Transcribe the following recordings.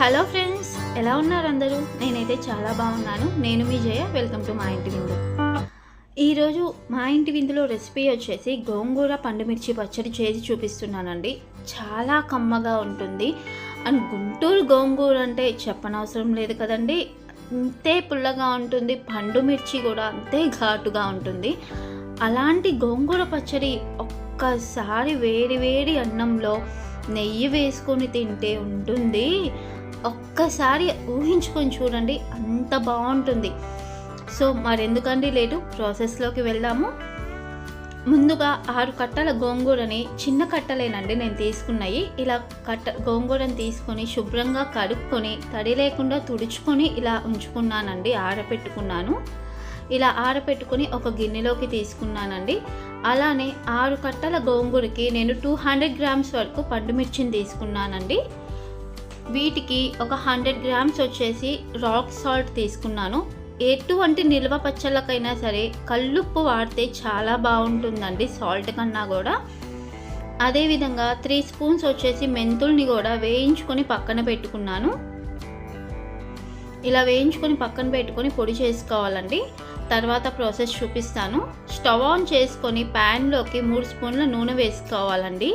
Hello friends ఎలా ఉన్నారు అందరూ? నేనైతే చాలా బాగున్నాను. నేను మీ జయ. వెల్కమ్ టు మా ఇంటి విందు. ఈరోజు మా ఇంటి విందులో రెసిపీ వచ్చేసి గోంగూర పండుమిర్చి పచ్చడి చేసి చూపిస్తున్నానండి. చాలా కమ్మగా ఉంటుంది. అండ్ గుంటూరు గోంగూర అంటే చెప్పనవసరం లేదు కదండి. అంతే పుల్లగా ఉంటుంది. పండు మిర్చి కూడా అంతే ఘాటుగా ఉంటుంది. అలాంటి గోంగూర పచ్చడి ఒక్కసారి వేడి వేడి అన్నంలో నెయ్యి వేసుకొని తింటే ఉంటుంది. ఒక్కసారి ఊహించుకొని చూడండి అంత బాగుంటుంది. సో మరెందుకండి లేటు ప్రాసెస్లోకి వెళ్దాము. ముందుగా ఆరు కట్టల గోంగూరని చిన్న కట్టలేనండి నేను తీసుకున్నాయి. ఇలా కట్ట గోంగూరని తీసుకొని శుభ్రంగా కడుక్కొని తడి లేకుండా తుడుచుకొని ఇలా ఉంచుకున్నానండి ఆరపెట్టుకున్నాను. ఇలా ఆరపెట్టుకుని ఒక గిన్నెలోకి తీసుకున్నానండి. అలానే ఆరు కట్టల గోంగూరకి నేను టూ హండ్రెడ్ గ్రామ్స్ వరకు పండుమిర్చిని తీసుకున్నానండి. వీటికి ఒక హండ్రెడ్ గ్రామ్స్ వచ్చేసి రాక్ సాల్ట్ తీసుకున్నాను. ఎటువంటి నిల్వ పచ్చళ్ళకైనా సరే కల్లుప్పు వాడితే చాలా బాగుంటుందండి సాల్ట్ కన్నా కూడా. అదేవిధంగా త్రీ స్పూన్స్ వచ్చేసి మెంతుల్ని కూడా వేయించుకొని పక్కన పెట్టుకున్నాను. ఇలా వేయించుకొని పక్కన పెట్టుకొని పొడి చేసుకోవాలండి. తర్వాత ప్రాసెస్ చూపిస్తాను. స్టవ్ ఆన్ చేసుకొని ప్యాన్లోకి మూడు స్పూన్ల నూనె వేసుకోవాలండి.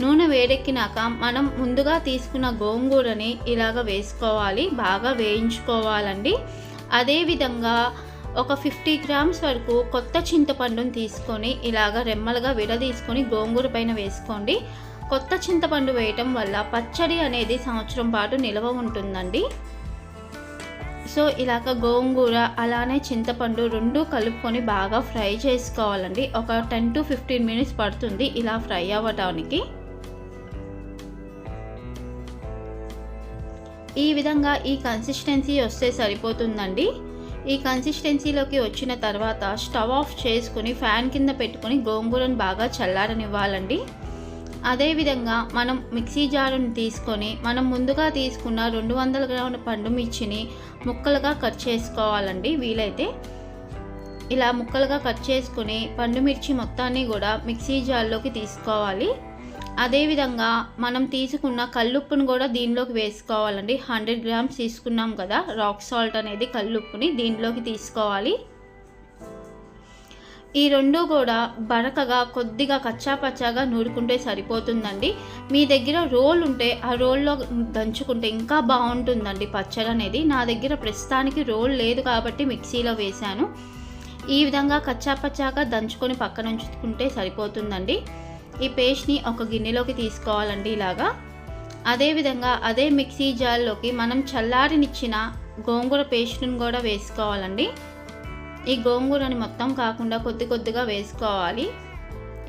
నూనె వేడెక్కినాక మనం ముందుగా తీసుకున్న గోంగూరని ఇలాగ వేసుకోవాలి. బాగా వేయించుకోవాలండి. అదేవిధంగా ఒక ఫిఫ్టీ గ్రామ్స్ వరకు కొత్త చింతపండును తీసుకొని ఇలాగ రెమ్మలుగా విడదీసుకొని గోంగూర పైన వేసుకోండి. కొత్త చింతపండు వేయటం వల్ల పచ్చడి అనేది సంవత్సరం పాటు నిల్వ ఉంటుందండి. సో ఇలాగ గోంగూర అలానే చింతపండు రెండు కలుపుకొని బాగా ఫ్రై చేసుకోవాలండి. ఒక టెన్ టు ఫిఫ్టీన్ మినిట్స్ పడుతుంది ఇలా ఫ్రై అవ్వటానికి. ఈ విధంగా ఈ కన్సిస్టెన్సీ వస్తే సరిపోతుందండి. ఈ కన్సిస్టెన్సీలోకి వచ్చిన తర్వాత స్టవ్ ఆఫ్ చేసుకుని ఫ్యాన్ కింద పెట్టుకుని గోంగూరను బాగా చల్లారనివ్వాలండి. అదేవిధంగా మనం మిక్సీ జారుని తీసుకొని మనం ముందుగా తీసుకున్న రెండు వందల గ్రాముల పండు మిర్చిని ముక్కలుగా కట్ చేసుకోవాలండి. వీలైతే ఇలా ముక్కలుగా కట్ చేసుకుని పండు మిర్చి మొత్తాన్ని కూడా మిక్సీ జార్లోకి తీసుకోవాలి. అదేవిధంగా మనం తీసుకున్న కల్లుప్పును కూడా దీనిలోకి వేసుకోవాలండి. హండ్రెడ్ గ్రామ్స్ తీసుకున్నాం కదా రాక్ సాల్ట్ అనేది కల్లుప్పుని దీనిలోకి తీసుకోవాలి. ఈ రెండు కూడా బరకగా కొద్దిగా కచ్చాపచ్చాగా నూరుకుంటే సరిపోతుందండి. మీ దగ్గర రోల్ ఉంటే ఆ రోల్లో దంచుకుంటే ఇంకా బాగుంటుందండి పచ్చడి అనేది. నా దగ్గర ప్రస్తుతానికి రోల్ లేదు కాబట్టి మిక్సీలో వేశాను. ఈ విధంగా కచ్చాపచ్చాగా దంచుకొని పక్కన ఉంచుకుంటే సరిపోతుందండి. ఈ పేస్ట్ని ఒక గిన్నెలోకి తీసుకోవాలండి ఇలాగా. అదేవిధంగా అదే మిక్సీ జార్లోకి మనం చల్లారినిచ్చిన గోంగూర పేస్ట్ను కూడా వేసుకోవాలండి. ఈ గోంగూరని మొత్తం కాకుండా కొద్ది కొద్దిగా వేసుకోవాలి.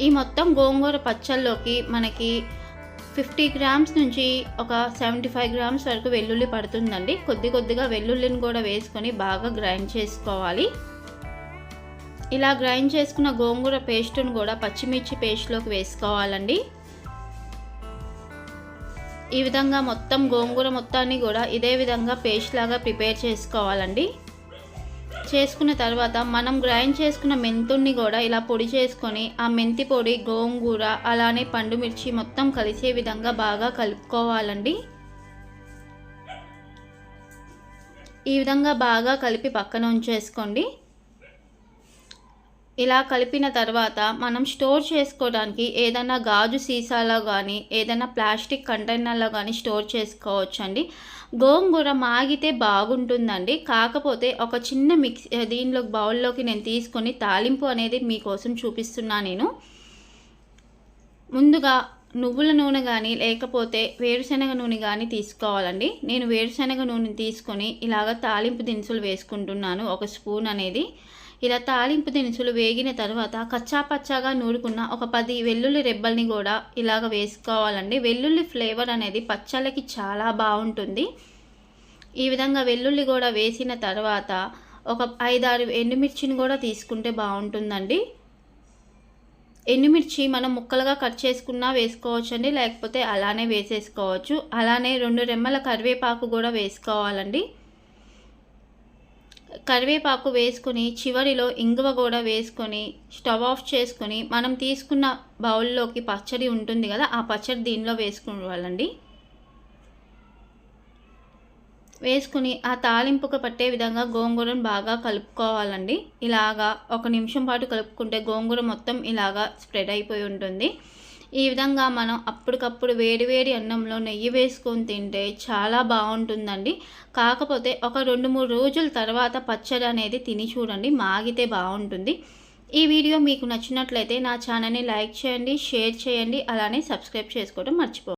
ఈ మొత్తం గోంగూర పచ్చళ్ళలోకి మనకి ఫిఫ్టీ గ్రామ్స్ నుంచి ఒక సెవెంటీ ఫైవ్ గ్రామ్స్ వరకు వెల్లుల్లి పడుతుందండి. కొద్ది కొద్దిగా వెల్లుల్లిని కూడా వేసుకొని బాగా గ్రైండ్ చేసుకోవాలి. ఇలా గ్రైండ్ చేసుకున్న గోంగూర పేస్ట్ను కూడా పచ్చిమిర్చి పేస్ట్లోకి వేసుకోవాలండి. ఈ విధంగా మొత్తం గోంగూర మొత్తాన్ని కూడా ఇదే విధంగా పేస్ట్ లాగా ప్రిపేర్ చేసుకోవాలండి. చేసుకున్న తర్వాత మనం గ్రైండ్ చేసుకున్న మెంతుని కూడా ఇలా పొడి చేసుకొని ఆ మెంతి పొడి గోంగూర అలానే పండు మిర్చి మొత్తం కలిసే విధంగా బాగా కలుపుకోవాలండి. ఈ విధంగా బాగా కలిపి పక్కన ఉంచేసుకోండి. ఇలా కలిపిన తర్వాత మనం స్టోర్ చేసుకోవడానికి ఏదైనా గాజు సీసాలో కానీ ఏదైనా ప్లాస్టిక్ కంటైనర్లో కానీ స్టోర్ చేసుకోవచ్చండి. గోంగూర మాగితే బాగుంటుందండి. కాకపోతే ఒక చిన్న మిక్స్ దీనిలో బౌల్లోకి నేను తీసుకొని తాలింపు అనేది మీకోసం చూపిస్తున్నా నేను. ముందుగా నువ్వుల నూనె కానీ లేకపోతే వేరుశనగ నూనె కానీ తీసుకోవాలండి. నేను వేరుశనగ నూనె తీసుకొని ఇలాగ తాలింపు దినుసులు వేసుకుంటున్నాను ఒక స్పూన్ అనేది. ఇలా తాలింపు దినుసులు వేగిన తర్వాత కచ్చాపచ్చాగా నూరుకున్న ఒక పది వెల్లుల్లి రెబ్బల్ని కూడా ఇలాగ వేసుకోవాలండి. వెల్లుల్లి ఫ్లేవర్ అనేది పచ్చళ్ళకి చాలా బాగుంటుంది. ఈ విధంగా వెల్లుల్లి కూడా వేసిన తర్వాత ఒక ఐదారు ఎండుమిర్చిని కూడా తీసుకుంటే బాగుంటుందండి. ఎండుమిర్చి మనం ముక్కలుగా కట్ చేసుకున్నా వేసుకోవచ్చండి లేకపోతే అలానే వేసేసుకోవచ్చు. అలానే రెండు రెమ్మల కరివేపాకు కూడా వేసుకోవాలండి. కరివేపాకు వేసుకొని చివరిలో ఇంగువ కూడా వేసుకొని స్టవ్ ఆఫ్ చేసుకొని మనం తీసుకున్న బౌల్లోకి పచ్చడి ఉంటుంది కదా ఆ పచ్చడి దీనిలో వేసుకోవాలండి. వేసుకుని ఆ తాలింపుకు పట్టే విధంగా గోంగూరను బాగా కలుపుకోవాలండి. ఇలాగా ఒక నిమిషం పాటు కలుపుకుంటే గోంగూర మొత్తం ఇలాగా స్ప్రెడ్ అయిపోయి ఉంటుంది. ఈ విధంగా మనం అప్పటికప్పుడు వేడివేడి అన్నంలో నెయ్యి వేసుకొని తింటే చాలా బాగుంటుందండి. కాకపోతే ఒక రెండు మూడు రోజుల తర్వాత పచ్చడి అనేది తిని చూడండి మాగితే బాగుంటుంది. ఈ వీడియో మీకు నచ్చినట్లయితే నా ఛానల్ని లైక్ చేయండి షేర్ చేయండి అలానే సబ్స్క్రైబ్ చేసుకోవడం మర్చిపో